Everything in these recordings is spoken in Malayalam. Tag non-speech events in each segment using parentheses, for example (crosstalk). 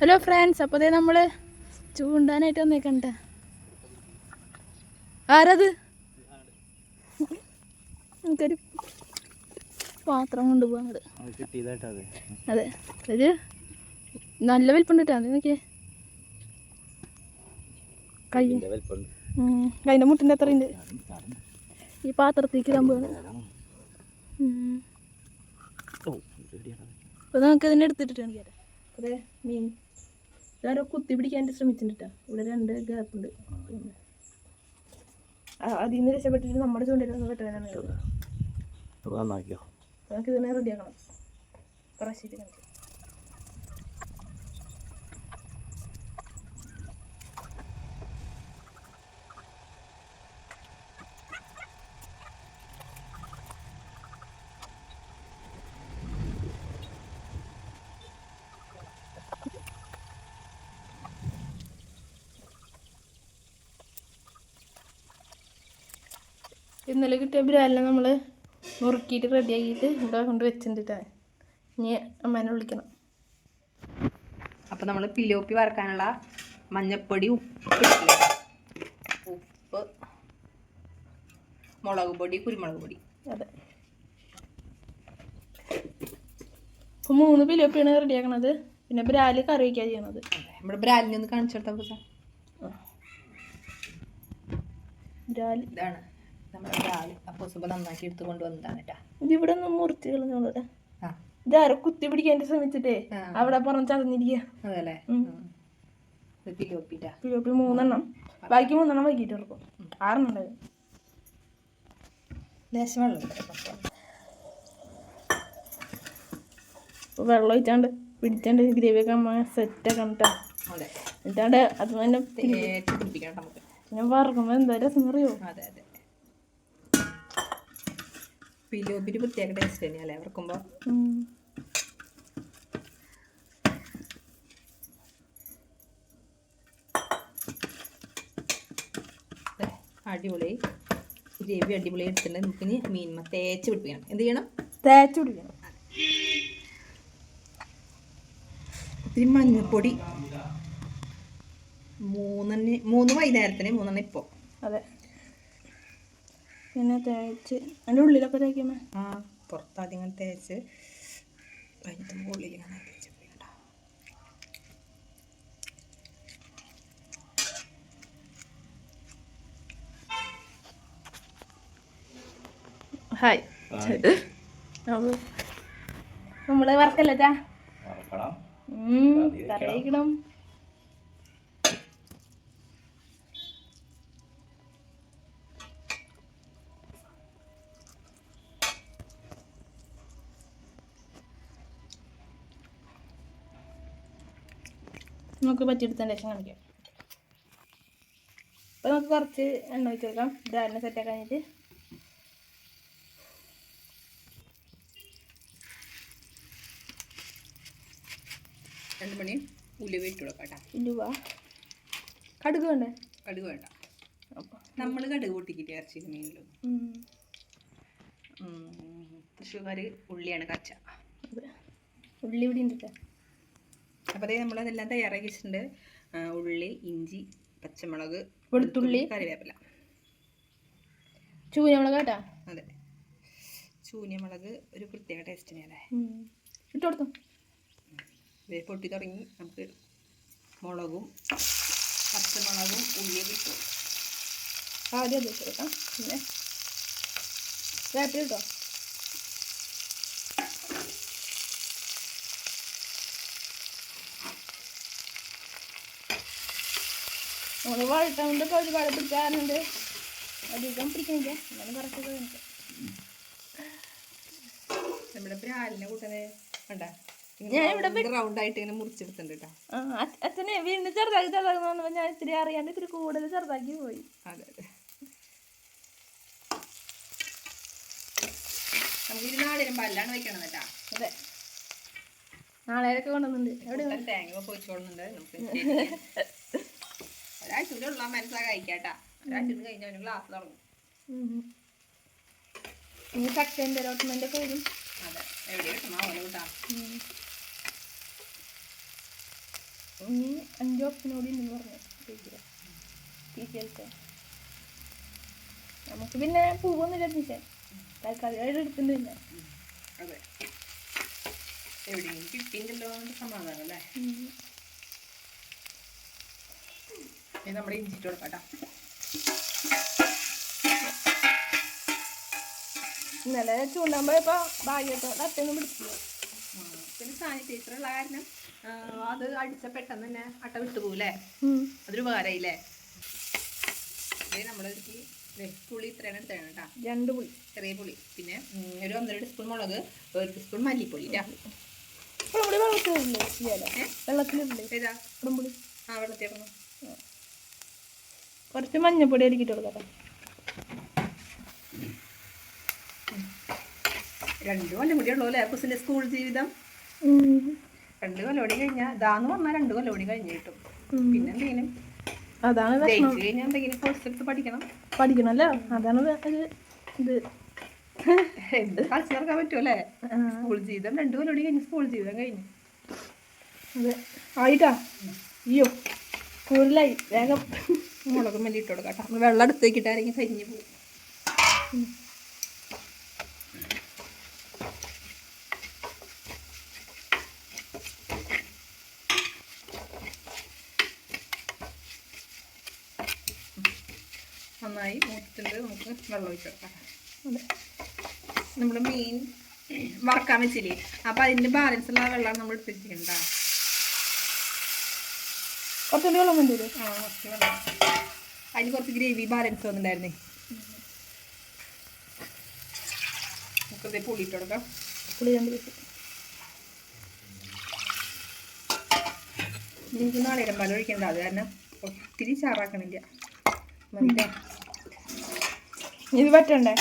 ഹലോ ഫ്രണ്ട്സ് അപ്പോൾ ദേ നമ്മൾ ചൂണ്ടാനായിട്ട് വന്നേക്കണ്ട ആരത്? നമുക്കൊരു പാത്രം കൊണ്ട് പോകാൻ അത്. ഒരു നല്ല വലിപ്പുണ്ട് കേട്ടോ അത് നോക്കിയേ. കൈ. കൈന്റെ മുട്ടിന്റെ അത്ര ഉണ്ട്. ഈ പാത്രത്തേക്ക് ഇടാൻ പോവാണ്. ഇത് അപ്പോൾ നമുക്ക് ഇതിനെ എടുത്തിട്ട് കാണിക്കാം അതെ മീൻ ഇതാരോ കുത്തി പിടിക്കാൻ ശ്രമിച്ചിട്ടുണ്ടാ ഇവിടെ രണ്ട് ഗ്യാപ്പ് ഉണ്ട്. അതിൽ നിന്ന് രക്ഷപ്പെട്ടിട്ട് നമ്മുടെ ചൂണ്ടിലൊന്ന് വെട്ടാനാണ് നന്നാക്കിയോ? നമുക്ക് ഇതിനെ റെഡിയാക്കണം പ്രാവശ്യമായിട്ട് ഇന്നലെ കിട്ടിയ ബ്രാലിനെ നമ്മൾ നുറുക്കിയിട്ട് റെഡിയാക്കിയിട്ട് ഇവിടെ കൊണ്ട് വെച്ചിട്ടാണ് ഇനി അമ്മേനെ വിളിക്കണം. അപ്പോൾ നമ്മൾ പിലോപ്പി വറക്കാനുള്ള മഞ്ഞപ്പൊടി ഉപ്പ്? ഉപ്പ് മുളക് പൊടി കുരുമുളക് പൊടി. അതെ. അപ്പോൾ മൂന്ന് പിലോപ്പിയാണ് റെഡിയാക്കണത് പിന്നെ ബ്രാൽ കറി വയ്ക്കുക ചെയ്യണത്. നമ്മുടെ ബ്രാലിനെ ഒന്ന് കാണിച്ചെടുത്താൽ ബ്രാൽ ഇതാണ്. നമ്മുടെ നന്നാക്കി എടുത്ത് കൊണ്ടുവന്നതാണ് കേട്ടാ ഇതിവിടെ ഒന്ന് മുറിച്ച് കളഞ്ഞോളൂ ഇതാരോ കുത്തി പിടിക്കാൻ ശ്രമിച്ചിട്ടേ. അവിടെ പുറം ചതഞ്ഞിരിക്കുക അതല്ലേ? പിലോപ്പിട്ടാ പിലോപ്പി മൂന്നെണ്ണം. ബാക്കി മൂന്നെണ്ണം വൈകിട്ട് കൊടുക്കും. ആറെണ്ണം ഉണ്ടായിരുന്നു ലേശം വെള്ളം വെള്ളം ഒഴിച്ചാണ്ട് പിടിച്ചാണ്ട് ഗ്രേവിയൊക്കെ അമ്മ സെറ്റൊക്കെ കേട്ടോ എന്നിട്ടാണ്ട് അത് തന്നെ പിന്നെ വറക്കുമ്പോൾ എന്താ രസം അറിയോ? അതെ അതെ. പിലോപ്പിന് പ്രത്യേക ടേസ്റ്റ് തന്നെയല്ലേ വറക്കുമ്പോൾ അടിപൊളി. ഗ്രേവി അടിപൊളി എടുത്തിട്ടുണ്ട്. നമുക്ക് ഇനി മീൻമ തേച്ച് പിടിപ്പിക്കണം. എന്ത് ചെയ്യണം? തേച്ച് പിടിക്കണം ഇത്തിരി മഞ്ഞപ്പൊടി മൂന്നെണ്ണി മൂന്ന് വൈകുന്നേരത്തിന് മൂന്നെണ്ണം ഇപ്പോൾ അതെ. പിന്നെ തേച്ച്. അതിന്റെ ഉള്ളിലൊക്കെ തേക്കുമ്പോൾ ആ പുറത്ത് ആദ്യം തേച്ച്. അതിന്റെ ഉള്ളിൽ ഇങ്ങനെ തേച്ച് പിടിക്കണ്ട ഹായ് നമ്മൾ വർക്കല്ലേ ചാ നമുക്ക് പറ്റിയെടുത്തതിന്റെ ശേഷം കാണിക്കാം. അപ്പോൾ നമുക്ക് കുറച്ച് എണ്ണ ഒഴിച്ച് കൊടുക്കാം. ധാരണ സെറ്റാക്കാൻ കഴിഞ്ഞിട്ട്. രണ്ട് മണി ഉലുവ ഇട്ട് കൊടുക്കാം കേട്ടോ. ഉലുവ. കടുക് വേണ്ടേ? കടുക് വേണ്ട. അപ്പോൾ നമ്മൾ കടുക് പൊട്ടിക്കിട്ട് ഇറച്ചിയിൽ മീനിലും. തൃശ്ശൂർക്കാർ ഉള്ളിയാണ് കച്ച. ഉള്ളി ഇവിടെ ഉണ്ട്. അപ്പോൾ അതേ നമ്മളതെല്ലാം തയ്യാറാക്കി വെച്ചിട്ടുണ്ട് ഉള്ളി ഇഞ്ചി പച്ചമുളക് വെളുത്തുള്ളി. കറിവേപ്പില. ചൂനമുളക് കേട്ടോ അതെ. ചൂന്യമുളക് ഒരു പ്രത്യേക ടേസ്റ്റിനല്ലേ ഇട്ട് കൊടുത്തു പൊട്ടി തുടങ്ങി. നമുക്ക് മുളകും പച്ചമുളകും ഉള്ളിയും ഇട്ടു ആദ്യം അത് വെച്ച് കൊടുക്കാം പിന്നെ നമ്മൾ വഴട്ടാണ്ട് ഇപ്പോൾ ഒരുപാട് പിടിക്കാറുണ്ട്. അധികം പിടിക്കണില്ല. എന്നാലും കുറച്ചൊക്കെ വേണ്ട നമ്മുടെ ബ്രാലിനെ കൂട്ടനെ കണ്ട? ഞാൻ ഇവിടെ റൗണ്ട് ആയിട്ട് ഇങ്ങനെ മുറിച്ചെടുത്തിട്ട് അച്ഛനെ വീണ്ടും ചെറുതാക്കി ചെറുതാക്കി ഞാൻ ഇത്തിരി അറിയാണ്ട് ഇത്തിരി കൂടുതൽ ചെറുതാക്കി പോയി. അതെ അതെ. നമുക്ക് ഇത് നാളിലും പല്ലാണ് വെക്കണം കേട്ടാ അതെ. നാളെയൊക്കെ കൊണ്ടുവന്നുണ്ട് എവിടെ തേങ്ങ പൊയിച്ചോളുന്നുണ്ട് നമുക്ക് ഒരാഴ്ച ഉള്ള കഴിക്കാട്ടാ. ഒരാഴ്ച കഴിഞ്ഞ അവന് ക്ലാസ് തുടങ്ങും. ഇനി ചക്കേന്റെ അലോട്ട്മെന്റ് ഒക്കെ വരും. അതെ. എവിടെ കിട്ടണോ ഓരോ കൂട്ടാ ഇനി അഞ്ച് പറഞ്ഞു. ടീച്ചേഴ്സ്. നമുക്ക് പിന്നെ പൂവൊന്നുമില്ല ടീച്ചർ എടുക്കുന്നില്ല അതെ. എവിടെയെങ്കിലും കിട്ടിയില്ലല്ലോ എന്ന് സമാധാനം അല്ലേ? ഇനി നമ്മുടെ ഇഞ്ചിട്ട് കൊടുക്കാം കേട്ടോ. ഇന്നലെ ചൂണ്ടാൻ പോയപ്പോ ഭാഗ്യത്തോടെ അത്യൊന്നും പിടിച്ചില്ല പിന്നെ സാനിറ്റൈസർ ഉള്ള കാരണം അത് അടിച്ച പെട്ടെന്ന് തന്നെ അട്ട വിട്ടുപോകൂലേ അതൊരു ഉപകാരമായില്ലേ ഇത് നമ്മളൊരുക്കി പുളി ഇത്രയാണ് എടുത്തതാണ് കേട്ടോ. രണ്ട് പുളി. ചെറിയ പുളി. പിന്നെ ഒരു ഒന്നര ടീസ്പൂൺ മുളക് ഒരു ടീസ്പൂൺ മല്ലിപ്പൊടി വെള്ളത്തിലില്ലേ വെള്ളത്തിലില്ലേ ഏതാ? കുടംപുളി ആ വെള്ളത്തേക്കുന്നു കുറച്ച് മഞ്ഞപ്പൊടി അരിക്കിട്ട് കൊടുക്കാം. രണ്ട് കൊല്ലം കൂടി ഉള്ളൂ അല്ലേ കുസിന്റെ സ്കൂൾ ജീവിതം? രണ്ട് കൊല്ലോടി കഴിഞ്ഞാൽ ഇതാന്ന് പറഞ്ഞാൽ രണ്ട് കൊല്ലോടി കഴിഞ്ഞ് കിട്ടും. പിന്നെ എന്തെങ്കിലും അതാണ് കഴിഞ്ഞാൽ എന്തെങ്കിലും കോഴ്സ് എടുത്ത് പഠിക്കണം. പഠിക്കണല്ലോ അതാണ് ഇത്. എന്ത് കളിച്ചു നടക്കാൻ പറ്റുമല്ലേ അല്ലേ? സ്കൂൾ ജീവിതം രണ്ട് കൊല്ലോടി കഴിഞ്ഞ് സ്കൂൾ ജീവിതം കഴിഞ്ഞു. അതെ. ആയിട്ടാ? അയ്യോ കൂടുതലായി വേഗം. മുളക് മല്ലി ഇട്ട് കൊടുക്കാം കേട്ടോ. വെള്ളം എടുത്തേക്ക് വെക്കിട്ട് കരിഞ്ഞു പോകും നന്നായി മൂത്തിട്ടുണ്ട്. നമുക്ക് വെള്ളം ഒഴിച്ച് കൊടുക്കാം. നമ്മൾ മീൻ വറക്കാൻ വെച്ചില്ലേ? അപ്പം അതിന്റെ ബാലൻസ് ഉള്ള വെള്ളം നമ്മൾ എടുത്തിരിക്കണ്ട കുറച്ചുകൂടി വെള്ളം വേണ്ടി വരും കുറച്ച് അതിന് കുറച്ച് ഗ്രേവി ബാലൻസ് വന്നിട്ടുണ്ടായിരുന്നേ നമുക്കത് പുളി ഇട്ട് കൊടുക്കാം. പുളി രണ്ട് നാളികം പാൽ ഒഴിക്കണ്ട. അത് കാരണം ഒത്തിരി ചാറാക്കണില്ല. ഇത് പറ്റണ്ടേ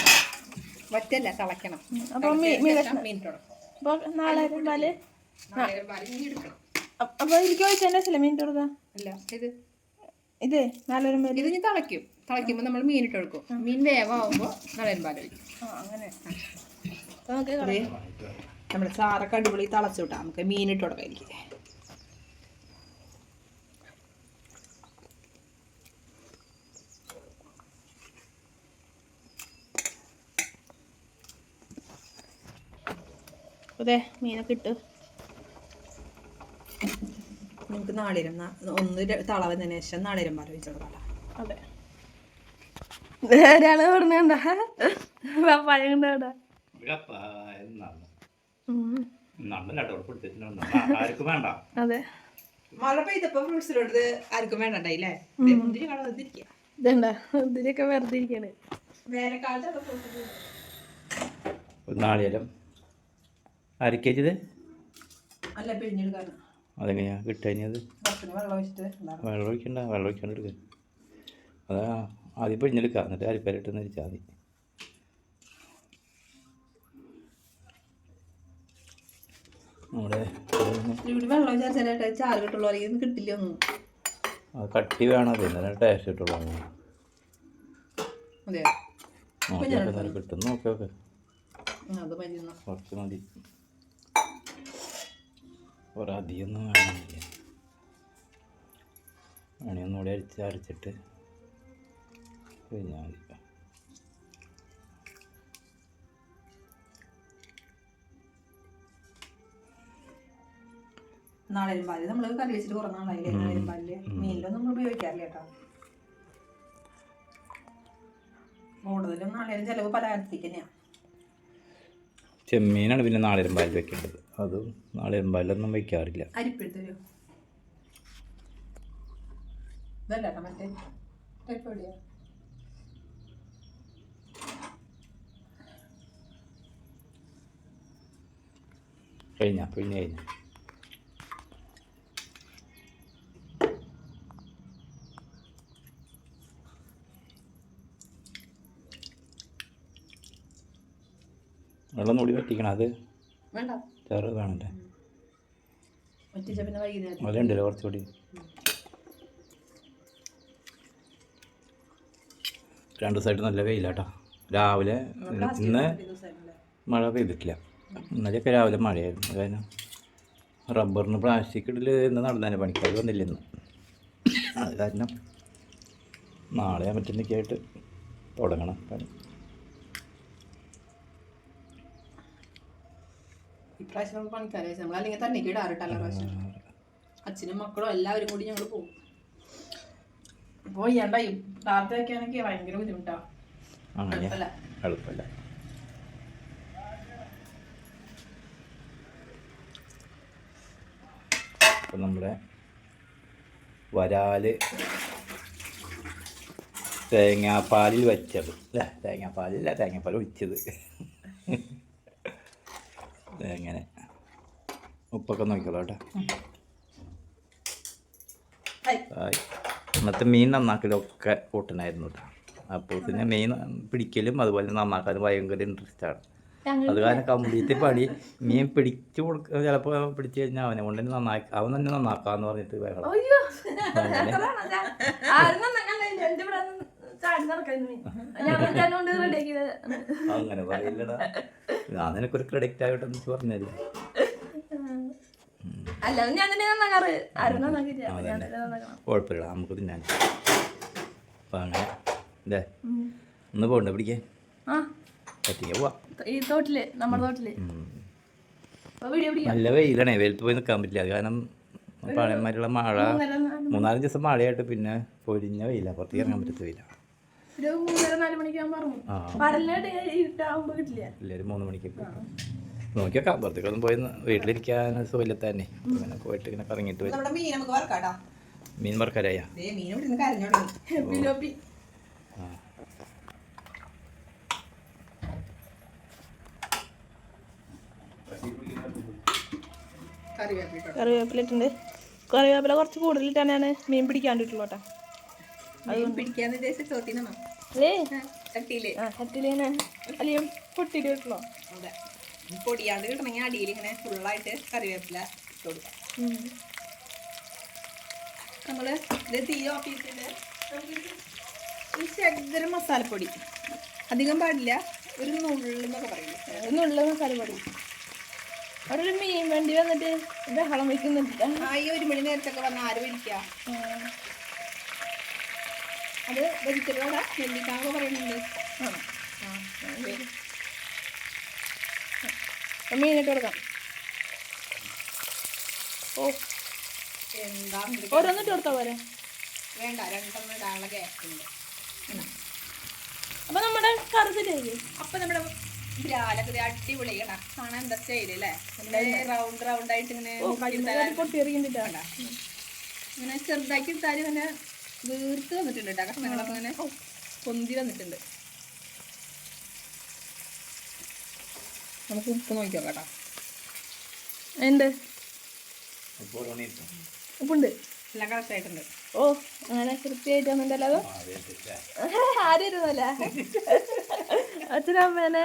വറ്റല്ല തളയ്ക്കണം. അപ്പൊ മീൻ അപ്പോൾ നാളെ പാൽ പാൽ ഇനി എടുക്കണം അപ്പോൾ എനിക്ക് ചോദിച്ചതിന്റെ അല്ലേ മീൻ ഇട്ട് അല്ല ഇത്. ഇതേ മേൽ ഇത് ഇനി തിളയ്ക്കും. തിളയ്ക്കുമ്പോൾ നമ്മൾ മീൻ ഇട്ട് കൊടുക്കും മീൻ വേവാകുമ്പോൾ നാളികം പാൽ ഒഴിക്കും ആ അങ്ങനെ. നമ്മുടെ ചാറൊക്കെ അടിപൊളി തിളച്ചു വിട്ടാൽ നമുക്ക് മീൻ ഇട്ട് കൊടുക്കാം എനിക്ക്. അതെ മീനൊക്കെ ഇട്ട്. നമുക്ക് നാളിരം ഒന്ന് ര- തള വന്നതിന് ശേഷം നാളിരം പാൽ ഒഴിച്ചു കൊടുക്കാം അതെ. പറഞ്ഞണ്ട വേണ്ട. അതെ. മഴ പെയ്തപ്പോ ഫ്രൂട്ട്സിലോട്ട് ആർക്കും വേണ്ടണ്ടായില്ലേ മുന്തിരി കാണാൻ വന്നിരിക്കുക ഇതണ്ട ഇതിലൊക്കെ വെറുതെ ഇരിക്കാണ്. വേനൽക്കാലത്തൊക്കെ fruits ഒരു നാളികേരം. അരക്കേച്ചത് അല്ല പിഴിഞ്ഞെടുക്കാണ് അതെങ്ങനെയാ കിട്ടുക അത്? വെള്ളം ഒഴിക്കണ്ട വെള്ളം ഒഴിക്കാണ്ട് എടുക്കുക അതാ ആദ്യം പിഴിഞ്ഞെടുക്കുക എന്നിട്ട് അരിപ്പരട്ടെന്ന് വെച്ചാൽ മതി. നമ്മുടെ വെള്ളം വിചാരിച്ചാലേ ചാറ് കിട്ടുള്ളൂ അല്ലെങ്കിൽ കിട്ടില്ല ഒന്നും. അത് കട്ടി വേണം അത് എന്നാലേ ടേസ്റ്റ് കിട്ടുള്ളൂ നോക്കി കിട്ടും. നോക്കി നോക്ക്. കുറച്ച് മതി. കുറേ അധികമൊന്നും വേണമെന്നില്ല. വേണമെങ്കിൽ ഒന്നുകൂടി അരിച്ച് അരച്ചിട്ട് കഴിഞ്ഞാൽ മതി. നാളേരും പാൽ നമ്മൾ കറി വെച്ചിട്ട് കുറേ നാളായില്ലേ? നാളേരും പാലിൽ മീനിലൊന്നും നമ്മൾ ഉപയോഗിക്കാറില്ല കേട്ടോ. കൂടുതലും നാളേരും ചിലവ് പലഹാരത്തേക്ക് തന്നെയാണ് ചെമ്മീനാണ് പിന്നെ നാളെ പാലിൽ വെക്കേണ്ടത്. അതും നാളെ പാലിലൊന്നും വയ്ക്കാറില്ല. അരിപ്പെടുത്തരോ മറ്റേ കഴിഞ്ഞ? പിന്നെ കഴിഞ്ഞ? വെള്ളം കൂടി പറ്റിക്കണം അത്? ചെറു കാണണ്ടേ? അതുണ്ടല്ലോ കുറച്ചുകൂടി. രണ്ട് ദിവസമായിട്ട് നല്ല വെയിലാട്ടോ. രാവിലെ ഇന്ന് മഴ പെയ്തിട്ടില്ല. ഇന്നലെയൊക്കെ രാവിലെ മഴയായിരുന്നു. കാരണം റബ്ബറിന് പ്ലാസ്റ്റിക് ഇടൽ ഇന്ന് നടന്നതിന് പണിക്കാർ വന്നില്ല ഇന്ന്. അത് കാരണം നാളെ മറ്റന്നൊക്കെ ആയിട്ട് തുടങ്ങണം. പണി ഇപ്രാവശ്യം നമ്മൾ പണിക്കാരെ നമ്മൾ അല്ലെങ്കിൽ തന്നെ ഇടാറിട്ടല്ല പ്രാവശ്യം അച്ഛനും മക്കളും എല്ലാവരും കൂടി ഞങ്ങൾ പോകും പോയി ചെയ്യണ്ടായി രാത്രി വയ്ക്കാനൊക്കെ ഭയങ്കര ബുദ്ധിമുട്ടാ. അങ്ങനെ അല്ല അപ്പം നമ്മുടെ വരാൽ തേങ്ങാപ്പാലിൽ വെച്ചത്. അല്ലേ? തേങ്ങാപ്പാലില്ല തേങ്ങാപ്പാൽ ഒഴിച്ചത്. എങ്ങനെ ഉപ്പൊക്കെ നോക്കിക്കോളൂ കേട്ടോ. ഇന്നത്തെ മീൻ നന്നാക്കലൊക്കെ കൂട്ടനായിരുന്നു കേട്ടോ. അപ്പോൾ പിന്നെ മീൻ പിടിക്കലും അതുപോലെ നന്നാക്കാനും ഭയങ്കര ഇൻട്രസ്റ്റ് ആണ്. അത് കാരണം കംപ്ലീറ്റ് പണി മീൻ പിടിച്ചു കൊടുക്ക ചിലപ്പോൾ പിടിച്ചു കഴിഞ്ഞാൽ അവനെ കൊണ്ട് തന്നെ നന്നാക്കി അവൻ തന്നെ നന്നാക്കാന്ന് പറഞ്ഞിട്ട് ബഹളം അയ്യോ. അങ്ങനെ പറയില്ലടാ. ഞാൻ നിനക്കൊരു ക്രെഡിറ്റ് ആയിട്ട് എനിക്ക് പറഞ്ഞില്ല? അല്ലാതെ ഞാൻ തന്നെ ആരും കുഴപ്പമില്ല നമുക്ക് തിന്നാൻ. അപ്പം അങ്ങനെ. ഇതേ ഒന്ന് പോകണ്ട പിടിക്കേ ആ. പറ്റിയ പോവാം. ഈ തോട്ടിൽ നമ്മുടെ തോട്ടിൽ. അപ്പൊ വീഡിയോ പിടിക്കാം. നല്ല വെയിലാണേ വെയിലത്ത് പോയി നിൽക്കാൻ പറ്റില്ല. അത് കാരണം പഴയന്മാരുള്ള മഴ. മൂന്നാലഞ്ച് ദിവസം മഴയായിട്ട് പിന്നെ പൊരിഞ്ഞ വെയിലാണ് പുറത്തേക്ക് ഇറങ്ങാൻ പറ്റത്ത വെയില. ഒരു മൂന്നര നാല് ഇറങ്ങും കിട്ടില്ല. എല്ലാവരും മൂന്ന് മണിക്കൊക്കെ നോക്കിയൊക്കെ പുറത്തേക്കൊന്നും പോയി ന- വീട്ടിലിരിക്കാൻ സുഖമില്ല തന്നെ. അങ്ങനെ പോയിട്ട് ഇങ്ങനെ കറങ്ങിയിട്ട് വരും. മീൻ നമുക്ക് വറക്കാട്ടാ. മീൻ വറക്കാരായ (laughs) കറിവേപ്പില ഇട്ടുണ്ട് കറിവേപ്പില കുറച്ച് കൂടുതലിട്ടാണ് ഞാൻ മീൻ പിടിക്കാണ്ടിട്ടുള്ളൂ കേട്ടോ. മീൻ പിടിക്കാന്ന് ഉദ്ദേശിച്ച ചോദ്യം അല്ലെങ്കിൽ പൊട്ടിയിട്ട് കിട്ടുള്ളൂ അതെ. പൊടിയാണ്ട് കിട്ടണമെങ്കിൽ അടിയിൽ ഇങ്ങനെ ഫുള്ളായിട്ട് കറിവേപ്പില ഇട്ട് കൊടുക്കാം. നമ്മൾ ഇത് തീ ഓഫ് ചെയ്തിട്ട് ഒരു ശകലം മസാലപ്പൊടി. അധികം പാടില്ല. ഒരു നുള്ളെന്നൊക്കെ പറയില്ലേ നുള്ള മസാലപ്പൊടി. അവിടെ ഒരു മീൻ വണ്ടി വന്നിട്ട് ബഹളം വയ്ക്കുന്നുണ്ട് ആ ഈ ഒരു മണി നേരത്തൊക്കെ വന്ന് ആര് വലിക്കുക അത് വെജിറ്റബിളാ നെല്ലിക്കാവ് പറയുന്നുണ്ട്. ആ മീനിട്ട് കൊടുക്കാം. ഓ. എന്താ? ഓരോന്നിട്ട് കൊടുത്താൽ പോരെ? വേണ്ട രണ്ടെണ്ണം ഇടാനുള്ള ഗ്യാസ് ഉണ്ട്. അപ്പൊ നമ്മുടെ കറി ശരിയായി അപ്പൊ നമ്മുടെ ബ്രാലൊക്കെ അടിപൊളിയാണ് കാണാൻ എന്താ അല്ലേ? റൗണ്ട് റൗണ്ട് ആയിട്ട് ഇങ്ങനെ? ഇങ്ങനെ ചെറുതാക്കി ഇട്ടാലും ഇങ്ങനെ വീർത്ത് വന്നിട്ടുണ്ട് കേട്ടോ. കഷ്ണങ്ങളൊക്കെ ഇങ്ങനെ പൊന്തി വന്നിട്ടുണ്ട്. നമുക്ക് ഉപ്പ് നോക്കിയോ നോക്കാം കേട്ടോ. എന്ത്. ഉപ്പുണ്ട്. എല്ലാം കറക്റ്റ് ആയിട്ടുണ്ട്. ഓ അങ്ങനെ കൃത്യമായിട്ട് വന്നിട്ടല്ലോ. ആരും ഇരുന്നല്ല (laughs) അച്ഛനമ്മേനെ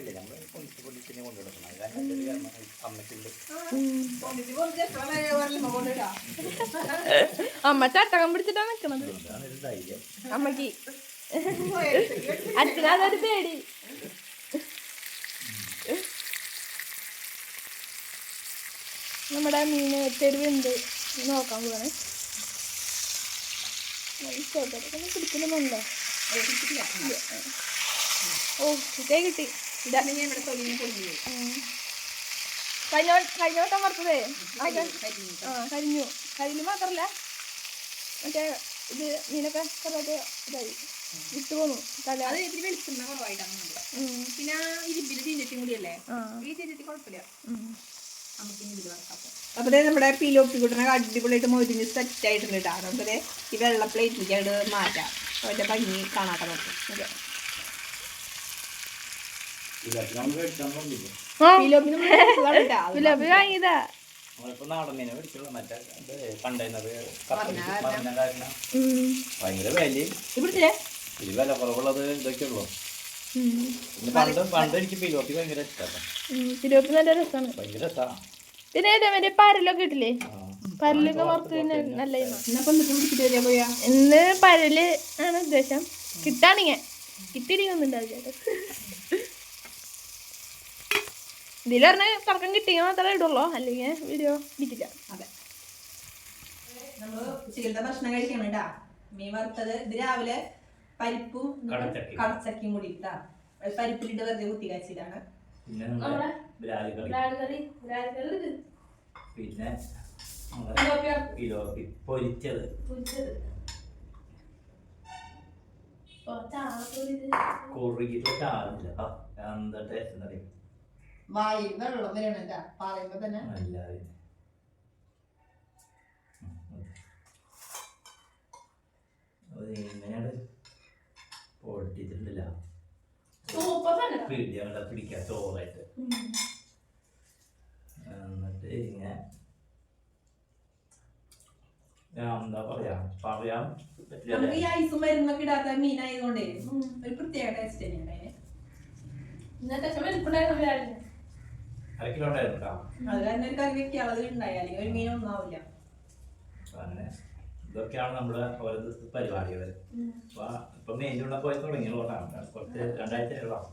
ഇല്ല, നമ്മൾ പൊന്നിച്ച് പൊന്നിച്ച് തന്നെ കൊണ്ടുനടക്കണം. അത് കാരണം ഒരു കാരണം അമ്മയ്ക്കുണ്ട്. അമ്മ ചട്ടകം പിടിച്ചിട്ടാ നിക്കണത് അതാണ് ഒരു ധൈര്യം. അമ്മയ്ക്ക് അച്ഛനതൊരു പേടി നമ്മുടെ മീൻ തെരുവുണ്ട് നോക്കാൻ പോവാണ് പിടിക്കുന്നുണ്ടോ ഓ ഇതേ കിട്ടി ഇതാ ഇവിടെ കഴിഞ്ഞ വറുത്തതേ? ആ കരിഞ്ഞു കരിഞ്ഞു മാത്രല്ല. മറ്റേ ഇത് മീനൊക്കെ കുറേ ഇതായി. വിട്ടു പോന്നു. അത് ഇതിൽ വെളിച്ചെണ്ണ കുറവായിട്ടാണ് പിന്നെ ഇരുമ്പിൽ കൂടിയല്ലേ? ഈ ചീഞ്ചട്ടി കുഴപ്പമില്ല. ഉം. നമുക്ക് ഇനി ഇതിൽ വറക്കാം അപ്പോൾ നമ്മുടെ പിലോപ്പി കൂട്ടണ അടിപൊളിയായിട്ട് മൊരിഞ്ഞ് സെറ്റ് ആയിട്ടുണ്ട് കേട്ടോ നമുക്കത് ഈ വെള്ള പ്ലേറ്റിലേക്ക് അങ്ങോട്ട് മാറ്റാം. അവന്റെ ഭംഗി കാണാത്ത നോക്കും ഓക്കെ ഇതൊക്കെ നമ്മൾ മേടിച്ചാൽ മതിയില്ലേ? ആ, പിലോപ്പി നമ്മൾ മേടിച്ചതാണ് കേട്ടോ. അത് ഗുലാബി വാങ്ങിയതാ. നമ്മളിപ്പോ നാടൻ മീനെ മേടിച്ചുള്ളൂ. മറ്റേ ഇത് കണ്ടെയ്നർ പറഞ്ഞ കാരണം. പറഞ്ഞ കാരണം. ഉം. ഭയങ്കര വിലയും. ഇവിടുത്തെ ഇത് വില കുറവുള്ളത് ഇതൊക്കെ ഉള്ളൂ. പണ്ട് പണ്ട് എനിക്ക് പിലോപ്പി ഭയങ്കര ഇഷ്ടമാണ് ഉം. നല്ല രസമാണ് ഭയങ്കര ഇഷ്ടമാണ് പിന്നെ മറ്റേ പരലൊക്കെ ഇട്ടില്ലേ? പരലൊക്കെ വറുത്ത് നല്ല ഇന്ന് പരൽ ആണ് ഉദ്ദേശം. കിട്ടാണിങ്ങ കിട്ടിയിരിക്കുന്നുണ്ടാവില്ല ഇതിൽ പറഞ്ഞാൽ തർക്കം കിട്ടിയാൽ മാത്രമേ ഇടുള്ളൂ. അല്ലെങ്കിൽ വീഡിയോ ഇടിക്കില്ല. അതെ. നമ്മൾ ഭക്ഷണം കഴിക്കണം കേട്ടാ. മീൻ വറുത്തത് ഇത് രാവിലെ പരിപ്പും കടച്ചക്കയും. കൂടി ഇട്ടാ. പരിപ്പിലിട്ട് വെറുതെ കുത്തി കാച്ചിട്ടാണ് പിന്നെ പൊരിച്ചത്. കുറുകിട്ട് ചാറില്ല ആ, എന്താ ടേസ്റ്റ് എന്നറിയും വായിൽ വെള്ളം വരണം കേട്ടാ പറയുമ്പോ തന്നെ. ഇന്നത്തെ ചോറായിട്ട്. എന്നിട്ട് ഇങ്ങനെ. എന്താ പറയാ? പറയാം പറ്റില്ല നമുക്ക് ഈ ഐസും മരുന്നൊക്കെ ഇടാത്ത മീനായതുകൊണ്ടേ ഒരു പ്രത്യേക ടേസ്റ്റ് തന്നെയാണ്. അതിന് അര കിലോ ഉണ്ടായിരുന്നു കേട്ടോ അത് കാരണം ഒരു അല്ലെങ്കിൽ മീൻ ഒന്നാവില്ല അങ്ങനെ ഇതൊക്കെയാണ് നമ്മുടെ ഓരോ പരിപാടികൾ അപ്പൊ ഇപ്പൊ മീൻ ചൂണ്ട പോയി തുടങ്ങിയുള്ളതാണ് കുറച്ച് രണ്ടാഴ്ച ആയതാണ്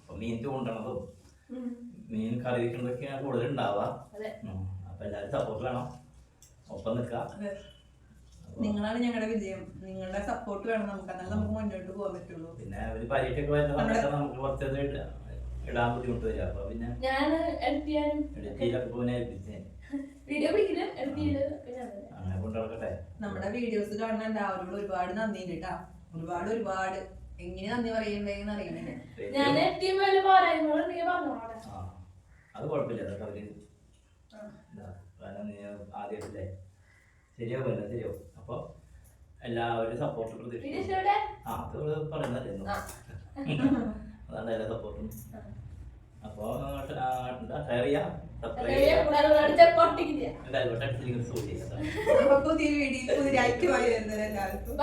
അപ്പൊ മീൻ ചൂണ്ടണതും മീൻ കറി വെക്കുന്നതൊക്കെയാണ് കൂടുതൽ ഉണ്ടാവുക. അപ്പൊ എല്ലാവരും സപ്പോർട്ട് വേണം. ഒപ്പം നിക്ക നിങ്ങളാണ് ഞങ്ങളുടെ വിജയം. നിങ്ങളുടെ സപ്പോർട്ട് വേണം നമുക്ക്. എന്നാലും നമുക്ക് മുന്നോട്ട് പോകാൻ പറ്റുള്ളൂ. പിന്നെ ഒരു പരീക്ഷയ്ക്ക് വരുന്ന നമുക്ക് കുറച്ചത് ഇടാൻ ബുദ്ധിമുട്ട് വരിക അപ്പൊ പിന്നെ ഞാൻ എഡിറ്റിയിലൊക്കെ ഏൽപ്പിച്ചേ വീഡിയോ അങ്ങനെ. കൊണ്ടുനടക്കട്ടെ നമ്മുടെ വീഡിയോസ് കാണുന്ന എല്ലാവരോടും ഒരുപാട് നന്ദി കേട്ടാ. ഒരുപാട് ഒരുപാട്. എങ്ങനെ നന്ദി പറയണ്ടെന്ന് അറിയണില്ല ഞാൻ പറഞ്ഞോളാം അത് കുഴപ്പമില്ല. അതൊക്കെ അവർ ഇതാ, കാരണം നീ ആദ്യമായിട്ടില്ലേ ശരിയാവുമല്ല ശരിയാവും. അപ്പോൾ എല്ലാവരും സപ്പോർട്ട് ആ അത് പറയുന്നതായിരുന്നു (laughs) അതാണ് എല്ലാ സപ്പോർട്ടും അപ്പോൾ ചെയ്യാം. പുതിയ പുതിയ വരുന്നത് എല്ലാവർക്കും